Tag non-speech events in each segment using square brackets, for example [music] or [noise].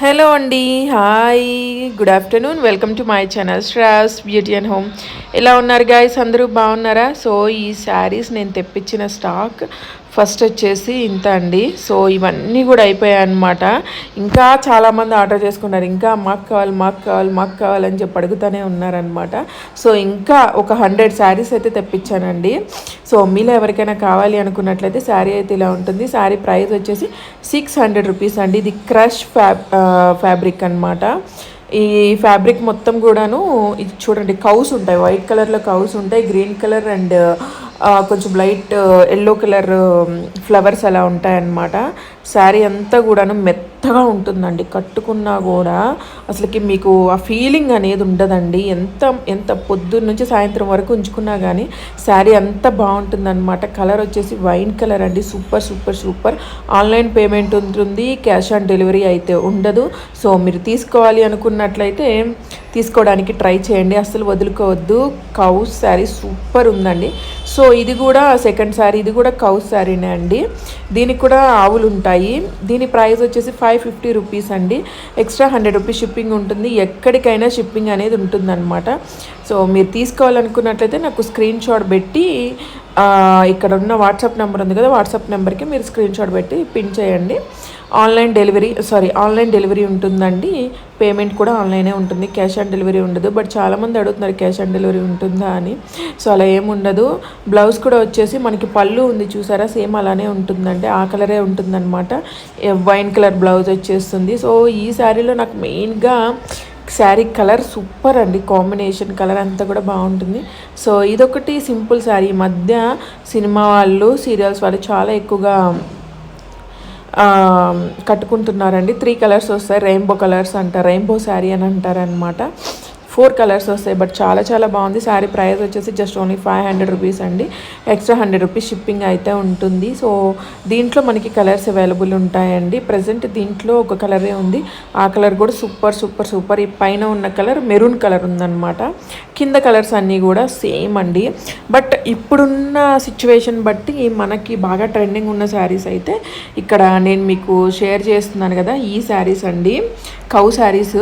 Hello అండి hi good afternoon welcome to my channel straws beauty and home. ఎలా ఉన్నారు guys అందరూ బాగున్నారా? సో ఈ శారీస్ నేను తెప్పించిన స్టాక్ ఫస్ట్ వచ్చేసి ఇంత అండి. సో ఇవన్నీ కూడా అయిపోయాయి అనమాట ఇంకా చాలామంది ఆర్డర్ చేసుకున్నారు. ఇంకా మాకు కావాలి మాకు కావాలి మాకు కావాలని చెప్పి అడుగుతూనే ఉన్నారనమాట సో ఇంకా ఒక హండ్రెడ్ శారీస్ అయితే తెప్పించానండి. సో మీలో ఎవరికైనా కావాలి అనుకున్నట్లయితే శారీ అయితే ఇలా ఉంటుంది. శారీ ప్రైస్ వచ్చేసి సిక్స్ హండ్రెడ్ రూపీస్ అండి. ఇది క్రష్ ఫ్యాబ్ ఫ్యాబ్రిక్ అనమాట ఈ ఫ్యాబ్రిక్ మొత్తం కూడాను ఇది చూడండి కౌస్ ఉంటాయి. వైట్ కలర్లో కౌస్ ఉంటాయి. గ్రీన్ కలర్ అండ్ కొంచెం లైట్ ఎల్లో కలర్ ఫ్లవర్స్ అలా ఉంటాయన్నమాట. శారీ అంతా కూడాను మెత్తగా ఉంటుందండి. కట్టుకున్నా కూడా అసలుకి మీకు ఆ ఫీలింగ్ అనేది ఉండదండి. ఎంత ఎంత పొద్దున్న నుంచి సాయంత్రం వరకు ఉంచుకున్నా కానీ శారీ అంత బాగుంటుందన్నమాట. కలర్ వచ్చేసి వైన్ కలర్ అండి. Super super super. Online payment ఉంటుంది క్యాష్ ఆన్ డెలివరీ అయితే ఉండదు. సో మీరు తీసుకోవాలి అనుకున్నట్లయితే తీసుకోవడానికి ట్రై చేయండి. అస్సలు వదులుకోవద్దు. కౌస్ శారీ సూపర్ ఉందండి. సో ఇది కూడా సెకండ్ శారీ ఇది కూడా కౌస్ శారీనే అండి. దీనికి కూడా ఆవులు ఉంటాయి. దీని ప్రైస్ వచ్చేసి ఫైవ్ ఫిఫ్టీ రూపీస్ అండి. ఎక్స్ట్రా హండ్రెడ్ రూపీస్ షిప్పింగ్ ఉంటుంది. ఎక్కడికైనా షిప్పింగ్ అనేది ఉంటుందన్నమాట. సో మీరు తీసుకోవాలనుకున్నట్లయితే నాకు స్క్రీన్ షాట్ పెట్టి ఇక్కడ ఉన్న వాట్సాప్ నెంబర్ ఉంది కదా వాట్సాప్ నెంబర్కి మీరు స్క్రీన్ షాట్ పెట్టి పిన్ చేయండి. Online delivery sorry online delivery ఉంటుందండి. పేమెంట్ కూడా ఆన్లైనే ఉంటుంది. క్యాష్ ఆన్ డెలివరీ ఉండదు. బట్ చాలామంది అడుగుతున్నారు క్యాష్ ఆన్ డెలివరీ ఉంటుందా అని. సో అలా ఏముండదు బ్లౌజ్ కూడా వచ్చేసి మనకి పళ్ళు ఉంది చూసారా? సేమ్ అలానే ఉంటుందండి. ఆ కలరే ఉంటుందన్నమాట. వైన్ కలర్ బ్లౌజ్ వచ్చేస్తుంది. సో ఈ శారీలో నాకు మెయిన్గా శారీ కలర్ సూపర్ అండి. కాంబినేషన్ కలర్ అంతా కూడా బాగుంటుంది. సో ఇదొకటి సింపుల్ శారీ. మధ్య సినిమా వాళ్ళు సీరియల్స్ వాళ్ళు చాలా ఎక్కువగా కట్టుకుంటున్నారండి. త్రీ కలర్స్ వస్తాయి. రెయిన్బో కలర్స్ అంటారు రెయిన్బో శారీ అని అంటారనమాట ఫోర్ కలర్స్ వస్తాయి బట్ చాలా చాలా బాగుంది. శారీ ప్రైస్ వచ్చేసి just only five hundred rupees అండి. ఎక్స్ట్రా హండ్రెడ్ రూపీస్ షిప్పింగ్ అయితే ఉంటుంది. సో దీంట్లో మనకి కలర్స్ అవైలబుల్ ఉంటాయండి. ప్రజెంట్ దీంట్లో ఒక కలరే ఉంది. ఆ కలర్ కూడా సూపర్ సూపర్ సూపర్. ఈ పైన ఉన్న కలర్ మెరూన్ కలర్ ఉందన్నమాట. కింద కలర్స్ అన్నీ కూడా సేమ్ అండి. బట్ ఇప్పుడున్న సిచ్యువేషన్ బట్టి మనకి బాగా ట్రెండింగ్ ఉన్న శారీస్ అయితే ఇక్కడ నేను మీకు షేర్ చేస్తున్నాను కదా ఈ శారీస్ అండి. కౌ శారీస్.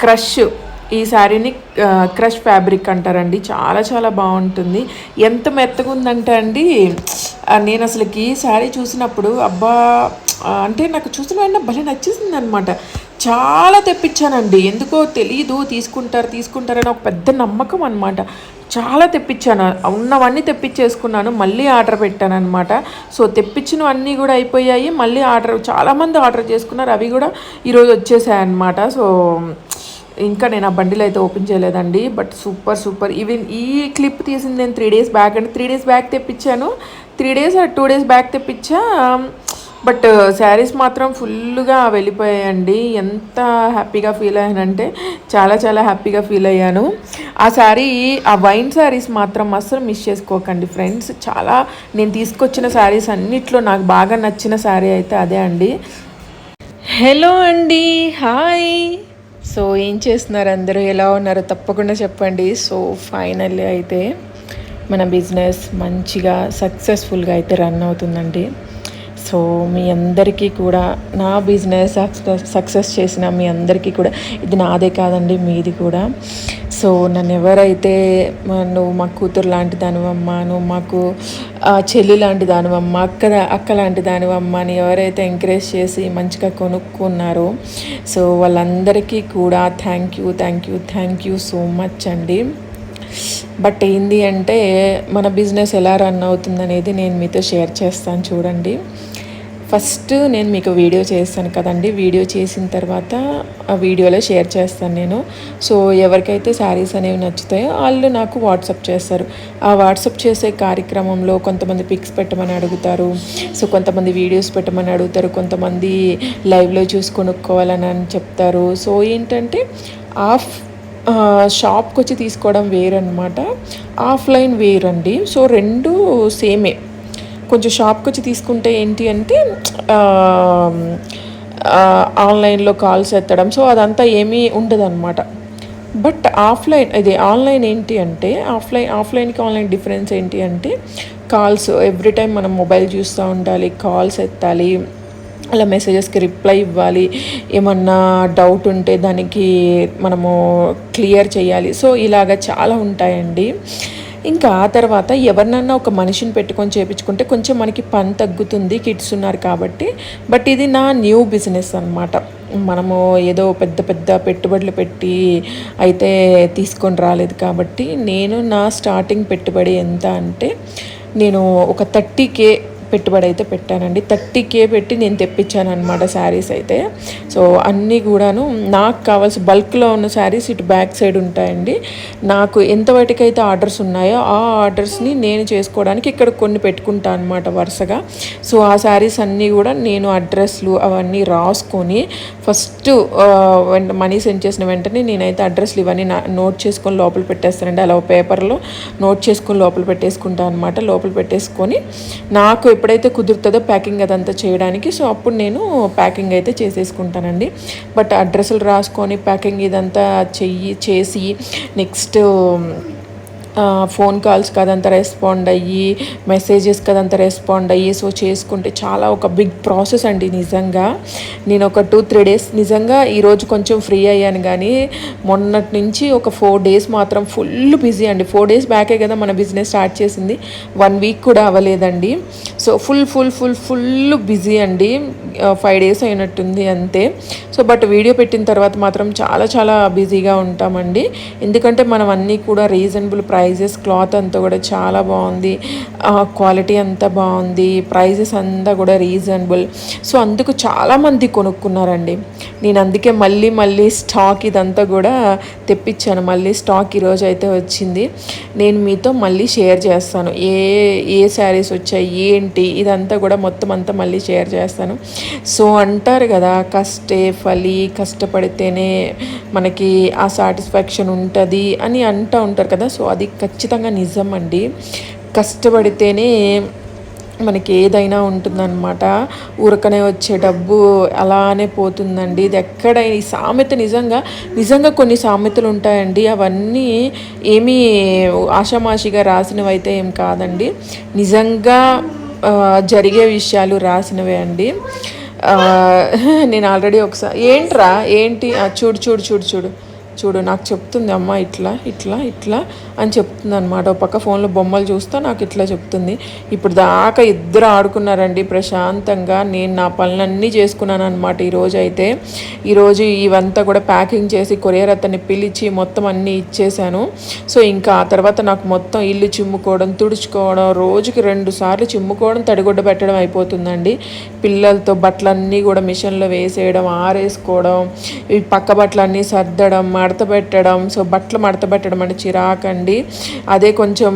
క్రష్ ఈ శారీని క్రష్ ఫ్యాబ్రిక్ అంటారండి. చాలా చాలా బాగుంటుంది. ఎంత మెత్తగా ఉందంటే అండి నేను అసలుకి ఈ శారీ చూసినప్పుడు అబ్బా అంటే నాకు చూసిన వెంటనే భలే నచ్చేసింది అనమాట చాలా తెప్పించానండి. ఎందుకో తెలీదు తీసుకుంటారు తీసుకుంటారని ఒక పెద్ద నమ్మకం అనమాట. చాలా తెప్పించాను. ఉన్నవన్నీ తెప్పించేసుకున్నాను. మళ్ళీ ఆర్డర్ పెట్టాను అనమాట సో తెప్పించినవన్నీ కూడా అయిపోయాయి. మళ్ళీ ఆర్డర్ చాలామంది ఆర్డర్ చేసుకున్నారు. అవి కూడా ఈరోజు వచ్చేసాయి అనమాట సో ఇంకా నేను ఆ బండిలో అయితే ఓపెన్ చేయలేదండి బట్ సూపర్ సూపర్ ఈవెన్ ఈ క్లిప్ తీసింది నేను త్రీ డేస్ బ్యాక్ అండి. త్రీ డేస్ బ్యాక్ తెప్పించాను. Three days two days back తెప్పించా. But saris uh, మాత్రం ఫుల్గా వెళ్ళిపోయాయండి. ఎంత హ్యాపీగా ఫీల్ అయ్యానంటే చాలా చాలా హ్యాపీగా ఫీల్ అయ్యాను. ఆ శారీ ఆ వైన్ శారీస్ మాత్రం అస్సలు మిస్ చేసుకోకండి ఫ్రెండ్స్ చాలా నేను తీసుకొచ్చిన శారీస్ అన్నిట్లో నాకు బాగా నచ్చిన శారీ అయితే అదే అండి. హలో అండి. హాయ్ సో ఏం చేస్తున్నారు? అందరూ ఎలా ఉన్నారో? తప్పకుండా చెప్పండి. సో ఫైనల్లీ అయితే మన బిజినెస్ మంచిగా సక్సెస్ఫుల్గా అయితే రన్ అవుతుందండి. సో మీ అందరికీ కూడా నా బిజినెస్ సక్సెస్ సక్సెస్ చేసిన మీ అందరికీ కూడా ఇది నాదే కాదండి మీది కూడా. సో నన్ను ఎవరైతే నువ్వు మా కూతురు లాంటి దానివమ్మ నువ్వు మాకు చెల్లి లాంటి దానివమ్మ అక్క అక్క లాంటి దానివమ్మ అని ఎవరైతే ఎంకరేజ్ చేసి మంచిగా కొనుక్కున్నారో సో వాళ్ళందరికీ కూడా thank you thank you thank you so much అండి. బట్ ఏంది అంటే మన బిజినెస్ ఎలా రన్ అవుతుంది అనేది నేను మీతో షేర్ చేస్తాను చూడండి. ఫస్ట్ నేను మీకు వీడియో చేస్తాను కదండి. వీడియో చేసిన తర్వాత ఆ వీడియోలో షేర్ చేస్తాను నేను. సో ఎవరికైతే శారీస్ అనేవి నచ్చుతాయో వాళ్ళు నాకు వాట్సప్ చేస్తారు. ఆ వాట్సప్ చేసే కార్యక్రమంలో కొంతమంది పిక్స్ పెట్టమని అడుగుతారు. సో కొంతమంది వీడియోస్ పెట్టమని అడుగుతారు. కొంతమంది లైవ్లో చూసి కొనుక్కోవాలని అని చెప్తారు. సో ఏంటంటే ఆఫ్ షాప్కి వచ్చి తీసుకోవడం వేరనమాట ఆఫ్లైన్ వేరండి. సో రెండు సేమే. కొంచెం షాప్కి వచ్చి తీసుకుంటే ఏంటి అంటే ఆన్లైన్లో కాల్స్ ఎత్తడం. సో అదంతా ఏమీ ఉండదన్నమాట. బట్ ఆఫ్లైన్ ఇది ఆన్లైన్ ఏంటి అంటే ఆఫ్లైన్ ఆఫ్లైన్కి ఆన్లైన్ డిఫరెన్స్ ఏంటి అంటే కాల్స్ ఎవ్రీ టైం మనం మొబైల్ చూస్తూ ఉండాలి కాల్స్ ఎత్తాలి అలా మెసేజెస్కి రిప్లై ఇవ్వాలి. ఏమన్నా డౌట్ ఉంటే దానికి మనము క్లియర్ చేయాలి. సో ఇలాగ చాలా ఉంటాయండి. ఇంకా ఆ తర్వాత ఎవరినన్నా ఒక మనిషిని పెట్టుకొని చేపించుకుంటే కొంచెం మనకి పని తగ్గుతుంది కిడ్స్ ఉన్నారు కాబట్టి. బట్ ఇది నా న్యూ బిజినెస్ అనమాట మనము ఏదో పెద్ద పెద్ద పెట్టుబడులు పెట్టి అయితే తీసుకొని రాలేదు కాబట్టి నేను నా స్టార్టింగ్ పెట్టుబడి ఎంత అంటే నేను ఒక థర్టీ కే పెట్టుబడి అయితే పెట్టానండి. థర్టీ కే పెట్టి నేను తెప్పించాను అనమాట శారీస్ అయితే. సో అన్నీ కూడాను నాకు కావాల్సిన బల్క్లో ఉన్న శారీస్ ఇటు బ్యాక్ సైడ్ ఉంటాయండి. నాకు ఎంత వాటికైతే ఆర్డర్స్ ఉన్నాయో ఆ ఆర్డర్స్ని నేను చేసుకోవడానికి ఇక్కడ కొన్ని పెట్టుకుంటాను అనమాట వరుసగా. సో ఆ శారీస్ అన్నీ కూడా నేను అడ్రస్లు అవన్నీ రాసుకొని ఫస్ట్ మనీ సెండ్ చేసిన వెంటనే నేనైతే అడ్రస్లు ఇవన్నీ నోట్ చేసుకొని లోపల పెట్టేస్తానండి. అలా పేపర్లో నోట్ చేసుకొని లోపల పెట్టేసుకుంటాను అనమాట లోపల పెట్టేసుకొని నాకు ఎప్పుడైతే కుదురుతుందో ప్యాకింగ్ అదంతా చేయడానికి సో అప్పుడు నేను ప్యాకింగ్ అయితే చేసేసుకుంటానండి. బట్ అడ్రస్లు రాసుకొని ప్యాకింగ్ ఇదంతా చెయ్యి చేసి నెక్స్ట్ ఫోన్ కాల్స్ కదంతా రెస్పాండ్ అయ్యి మెసేజెస్ కదంతా రెస్పాండ్ అయ్యి సో చేసుకుంటే చాలా ఒక బిగ్ ప్రాసెస్ అండి నిజంగా. నేను ఒక టూ త్రీ డేస్ నిజంగా ఈరోజు కొంచెం ఫ్రీ అయ్యాను కానీ మొన్నటి నుంచి ఒక ఫోర్ డేస్ మాత్రం ఫుల్ బిజీ అండి. ఫోర్ డేస్ బ్యాకే కదా మన బిజినెస్ స్టార్ట్ చేసింది. వన్ వీక్ కూడా అవ్వలేదండి. So full full full full busy అండి. ఫైవ్ డేస్ అయినట్టుంది అంతే. సో బట్ వీడియో పెట్టిన తర్వాత మాత్రం చాలా చాలా బిజీగా ఉంటామండి. ఎందుకంటే మనం అన్నీ కూడా రీజనబుల్ ప్రైస్ ప్రైజెస్ క్లాత్ అంతా కూడా చాలా బాగుంది. క్వాలిటీ అంతా బాగుంది. ప్రైజెస్ అంతా కూడా రీజనబుల్. సో అందుకు చాలామంది కొనుక్కున్నారండి. నేను అందుకే మళ్ళీ మళ్ళీ స్టాక్ ఇదంతా కూడా తెప్పించాను. మళ్ళీ స్టాక్ ఈరోజు అయితే వచ్చింది. నేను మీతో మళ్ళీ షేర్ చేస్తాను. ఏ ఏ శారీస్ వచ్చాయి ఏంటి ఇదంతా కూడా మొత్తం అంతా మళ్ళీ షేర్ చేస్తాను. సో అంటారు కదా కష్టే ఫలి కష్టపడితేనే మనకి ఆ సాటిస్ఫాక్షన్ ఉంటుంది అని అంటూ ఉంటారు కదా. సో అది ఖచ్చితంగా నిజం అండి కష్టపడితేనే మనకి ఏదైనా ఉంటుందన్నమాట. ఊరకనే వచ్చే డబ్బు అలానే పోతుందండి. ఇది ఎక్కడ ఈ సామెత నిజంగా నిజంగా కొన్ని సామెతలు ఉంటాయండి. అవన్నీ ఏమీ ఆషామాషిగా రాసినవి అయితే ఏం కాదండి. నిజంగా జరిగే విషయాలు రాసినవే అండి. నేను ఆల్రెడీ ఒకసారి ఏంట్రా? ఏంటి? చూడు చూడు చూడు చూడు. చూడు నాకు చెప్తుంది అమ్మ ఇట్లా ఇట్లా ఇట్లా అని చెప్తుంది అనమాట ఒక పక్క ఫోన్లో బొమ్మలు చూస్తా నాకు ఇట్లా చెప్తుంది. ఇప్పుడు దాకా ఇద్దరు ఆడుకున్నారండి ప్రశాంతంగా. నేను నా పనులన్నీ చేసుకున్నాను అనమాట ఈరోజు అయితే. ఈరోజు ఇవంతా కూడా ప్యాకింగ్ చేసి కొరియర్ అతన్ని పిలిచి మొత్తం అన్నీ ఇచ్చేసాను సో ఇంకా ఆ తర్వాత నాకు మొత్తం ఇల్లు చిమ్ముకోవడం తుడుచుకోవడం రోజుకి రెండు సార్లు చిమ్ముకోవడం తడిగుడ్డ పెట్టడం అయిపోతుందండి. పిల్లలతో బట్టలన్నీ కూడా మిషన్లో వేసేయడం ఆరేసుకోవడం ఈ పక్క బట్టలన్నీ సర్దడం మడతపెట్టడం సో బట్టలు మడత పెట్టడం అంటే చిరాకండి అదే కొంచెం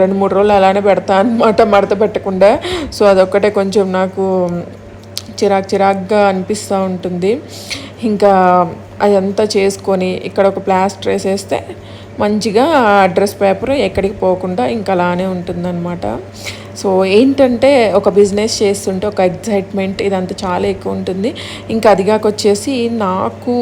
రెండు మూడు రోజులు అలానే పెడతా అనమాట మడత పెట్టకుండా. సో అదొక్కటే కొంచెం నాకు చిరాక్ చిరాక్గా అనిపిస్తూ ఉంటుంది. ఇంకా అదంతా చేసుకొని ఇక్కడ ఒక ప్లాస్టర్ వేసేస్తే మంచిగా అడ్రస్ పేపర్ ఎక్కడికి పోకుండా ఇంకా అలానే ఉంటుందన్నమాట. సో ఏంటంటే ఒక బిజినెస్ చేస్తుంటే ఒక ఎగ్జైట్మెంట్ ఇదంతా చాలా ఎక్కువ ఉంటుంది. ఇంకా అదిగాకొచ్చేసి నాకు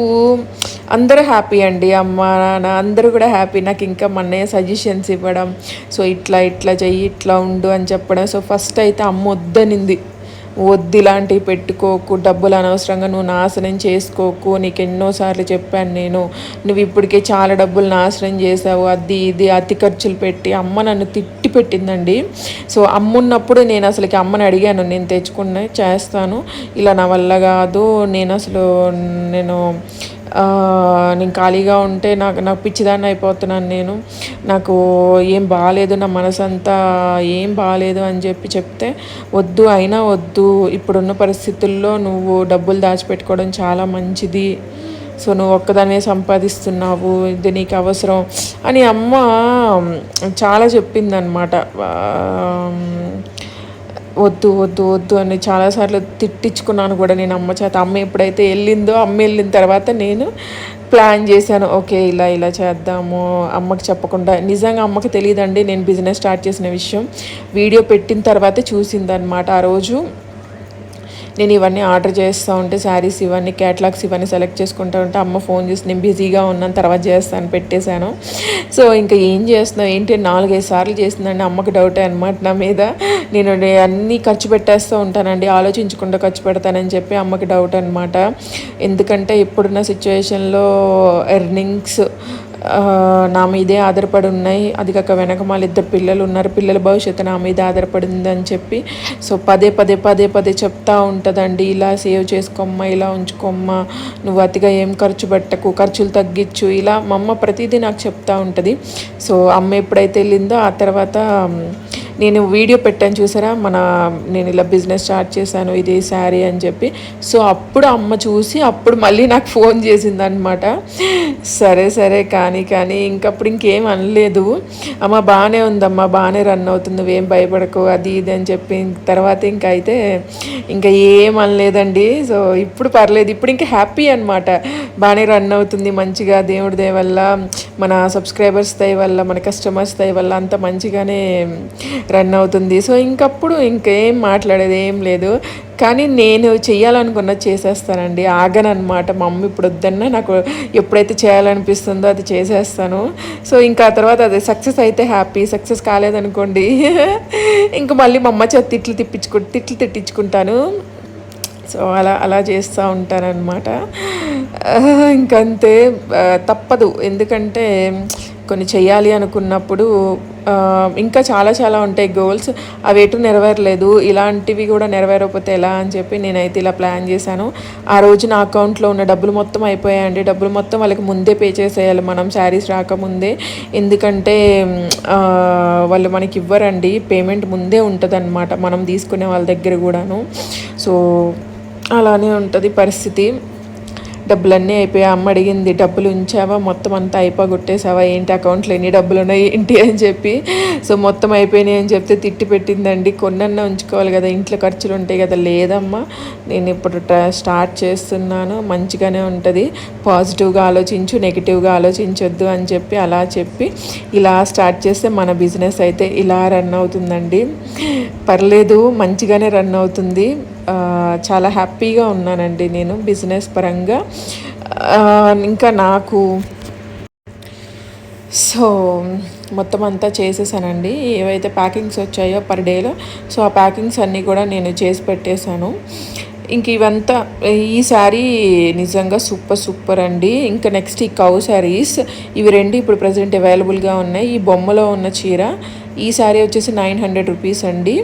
అందరూ హ్యాపీ అండి. అమ్మ నాన్న అందరూ కూడా హ్యాపీ. నాకు ఇంకా మన్నయ్య సజెషన్స్ ఇవ్వడం సో ఇట్లా ఇట్లా చెయ్యి ఇట్లా ఉండు అని చెప్పడం. సో ఫస్ట్ అయితే అమ్మ వద్దనింది. వద్దు ఇలాంటివి పెట్టుకోకు డబ్బులు అనవసరంగా నువ్వు నాశనం చేసుకోకు నీకు ఎన్నోసార్లు చెప్పాను నేను. నువ్వు ఇప్పటికే చాలా డబ్బులు నాశనం చేసావు అది ఇది అతి ఖర్చులు పెట్టి అమ్మ నన్ను తిట్టి పెట్టిందండి. సో అమ్మ ఉన్నప్పుడు నేను అసలుకి అమ్మని అడిగాను నేను తెచ్చుకున్న చేస్తాను. ఇలా నా వల్ల కాదు నేను అసలు నేను నేను ఖాళీగా ఉంటే నాకు నాకు పిచ్చిదాన్ని అయిపోతున్నాను నేను. నాకు ఏం బాగాలేదు నా మనసంతా ఏం బాగాలేదు అని చెప్పి చెప్తే వద్దు అయినా వద్దు ఇప్పుడున్న పరిస్థితుల్లో నువ్వు డబ్బులు దాచిపెట్టుకోవడం చాలా మంచిది. సో నువ్వు ఒక్కదానే సంపాదిస్తున్నావు ఇది నీకు అవసరం అని అమ్మ చాలా చెప్పిందనమాట వద్దు వద్దు వద్దు అని చాలాసార్లు తిట్టించుకున్నాను కూడా నేను అమ్మ చేత. అమ్మ ఎప్పుడైతే వెళ్ళిందో అమ్మ వెళ్ళిన తర్వాత నేను ప్లాన్ చేశాను ఓకే ఇలా ఇలా చేద్దాము. అమ్మకి చెప్పకుండా నిజంగా అమ్మకి తెలియదండి నేను బిజినెస్ స్టార్ట్ చేసిన విషయం. వీడియో పెట్టిన తర్వాతే చూసిందనమాట ఆ రోజు నేను ఇవన్నీ ఆర్డర్ చేస్తూ ఉంటే శారీస్ ఇవన్నీ క్యాటలాగ్స్ ఇవన్నీ సెలెక్ట్ చేసుకుంటూ ఉంటే అమ్మ ఫోన్ చేసి నేను బిజీగా ఉన్నాను తర్వాత చేస్తాను పెట్టేశాను. సో ఇంకా ఏం చేస్తున్నావు? ఏంటి? నాలుగైదు సార్లు చేసిందండి అమ్మకి డౌట్ అనమాట నా మీద. నేను అన్నీ ఖర్చు పెట్టేస్తూ ఉంటానండి. ఆలోచించకుండా ఖర్చు పెడతానని చెప్పి అమ్మకి డౌట్ అనమాట ఎందుకంటే ఇప్పుడున్న సిచ్యువేషన్లో ఎర్నింగ్స్ నా మీదే ఆధారపడి ఉన్నాయి అది కాక వెనక మా ఇద్దరు పిల్లలు ఉన్నారు. పిల్లల భవిష్యత్తు నా మీద ఆధారపడిందని చెప్పి. సో పదే పదే పదే పదే చెప్తా ఉంటుందండి. ఇలా సేవ్ చేసుకోమ్మా ఇలా ఉంచుకోమ్మా. నువ్వు అతిగా ఏం ఖర్చు పెట్టకు ఖర్చులు తగ్గించు. ఇలా మా అమ్మ ప్రతిదీ నాకు చెప్తా ఉంటుంది. సో అమ్మ ఎప్పుడైతే వెళ్ళిందో ఆ తర్వాత నేను వీడియో పెట్టాను చూసారా? మన నేను ఇలా బిజినెస్ స్టార్ట్ చేశాను ఇది శారీ అని చెప్పి. సో అప్పుడు అమ్మ చూసి అప్పుడు మళ్ళీ నాకు ఫోన్ చేసింది అనమాట సరే సరే కానీ కానీ ఇంకప్పుడు ఇంకేం అనలేదు. అమ్మ బాగానే ఉందమ్మా బాగానే రన్ అవుతుంది నువ్వేం భయపడకు అది ఇది అని చెప్పి. తర్వాత ఇంకా అయితే ఇంకా ఏం అనలేదండి. సో ఇప్పుడు పర్లేదు ఇప్పుడు ఇంకా హ్యాపీ అనమాట బాగానే రన్ అవుతుంది మంచిగా దేవుడి దయ వల్ల మన సబ్స్క్రైబర్స్ దయ వల్ల మన కస్టమర్స్ దయ వల్ల అంత మంచిగానే రన్ అవుతుంది. సో ఇంకప్పుడు ఇంకేం మాట్లాడేది ఏం లేదు. కానీ నేను చేయాలనుకున్న చేసేస్తానండి. ఆగనమాట మా అమ్మ ఇప్పుడు వద్దన్నా నాకు ఎప్పుడైతే చేయాలనిపిస్తుందో అది చేసేస్తాను. సో ఇంకా తర్వాత అది సక్సెస్ అయితే హ్యాపీ. సక్సెస్ కాలేదనుకోండి. [laughs] ఇంకా మళ్ళీ మా అమ్మ చేత తిట్లు తిప్పించుకు తిట్లు తిట్టించుకుంటాను. సో అలా అలా చేస్తూ ఉంటానన్నమాట. ఇంకంతే. తప్పదు. ఎందుకంటే కొన్ని చేయాలి అనుకున్నప్పుడు ఇంకా చాలా చాలా ఉంటాయి గోల్స్ అవి ఎటు నెరవేరలేదు. ఇలాంటివి కూడా నెరవేరకపోతే ఎలా అని చెప్పి నేనైతే ఇలా ప్లాన్ చేశాను. ఆ రోజు నా అకౌంట్లో ఉన్న డబ్బులు మొత్తం అయిపోయాయండి. డబ్బులు మొత్తం వాళ్ళకి ముందే పే చేసేయాలి మనం. శారీస్ రాకముందే. ఎందుకంటే వాళ్ళు మనకి ఇవ్వరండి. పేమెంట్ ముందే ఉంటుంది మనం తీసుకునే వాళ్ళ దగ్గర కూడాను. సో అలానే ఉంటుంది పరిస్థితి. డబ్బులన్నీ అయిపోయాయి అమ్మ అడిగింది డబ్బులు ఉంచావా? మొత్తం అంతా అయిపోగొట్టేసావా ఏంటి అకౌంట్లో ఎన్ని డబ్బులు ఉన్నాయి ఏంటి? [laughs] అని చెప్పి. సో మొత్తం అయిపోయినాయి అని చెప్తే తిట్టి పెట్టిందండి. కొన్నన్నా ఉంచుకోవాలి కదా ఇంట్లో ఖర్చులు ఉంటాయి కదా. లేదమ్మా నేను ఇప్పుడు ట- స్టార్ట్ చేస్తున్నాను మంచిగానే ఉంటుంది. పాజిటివ్గా ఆలోచించు నెగిటివ్గా ఆలోచించొద్దు అని చెప్పి అలా చెప్పి ఇలా స్టార్ట్ చేస్తే మన బిజినెస్ అయితే ఇలా రన్ అవుతుందండి. పర్లేదు మంచిగానే రన్ అవుతుంది. చాలా హ్యాపీగా ఉన్నానండి నేను బిజినెస్ పరంగా. ఇంకా నాకు సో మొత్తం అంతా చేసేసానండి. ఏవైతే ప్యాకింగ్స్ వచ్చాయో పర్ డేలో సో ఆ ప్యాకింగ్స్ అన్నీ కూడా నేను చేసి పెట్టేశాను. ఇంక ఇవంతా ఈ శారీ నిజంగా సూపర్ సూపర్ అండి. ఇంకా నెక్స్ట్ ఈ కౌ శారీస్ ఇవి రెండు ఇప్పుడు ప్రజెంట్ అవైలబుల్గా ఉన్నాయి. ఈ బొమ్మలో ఉన్న చీర ఈ శారీ వచ్చేసి నైన్ హండ్రెడ్ రూపీస్ అండి.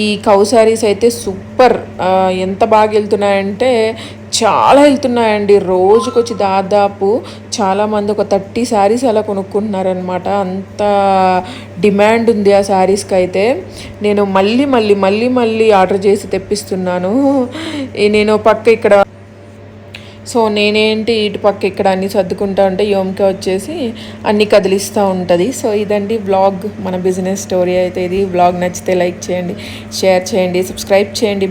ఈ కౌ శారీస్ అయితే సూపర్. ఎంత బాగా వెళ్తున్నాయంటే చాలా వెళ్తున్నాయండి. రోజుకొచ్చి దాదాపు చాలామంది ఒక థర్టీ శారీస్ అలా కొనుక్కుంటున్నారనమాట అంత డిమాండ్ ఉంది ఆ శారీస్కి అయితే. నేను మళ్ళీ మళ్ళీ మళ్ళీ మళ్ళీ ఆర్డర్ చేసి తెప్పిస్తున్నాను. నేను పక్క ఇక్కడ సో నేనేంటి ఇటు పక్క ఇక్కడ అన్ని సర్దుకుంటా ఉంటే యోమ్కి వచ్చేసి అన్ని కదిలిస్తూ ఉంటుంది. సో ఇదండి వ్లాగ్ మన బిజినెస్ స్టోరీ అయితే ఇది. వ్లాగ్ నచ్చితే లైక్ చేయండి షేర్ చేయండి సబ్స్క్రైబ్ చేయండి.